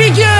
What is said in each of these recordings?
Bir gelsen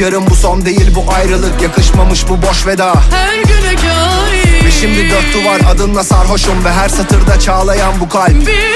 Yarım bu son değil bu ayrılık. Yakışmamış bu boş veda. Her güne kair Ve şimdi dört duvar adınla sarhoşum Ve her satırda çağlayan bu kalp. Bir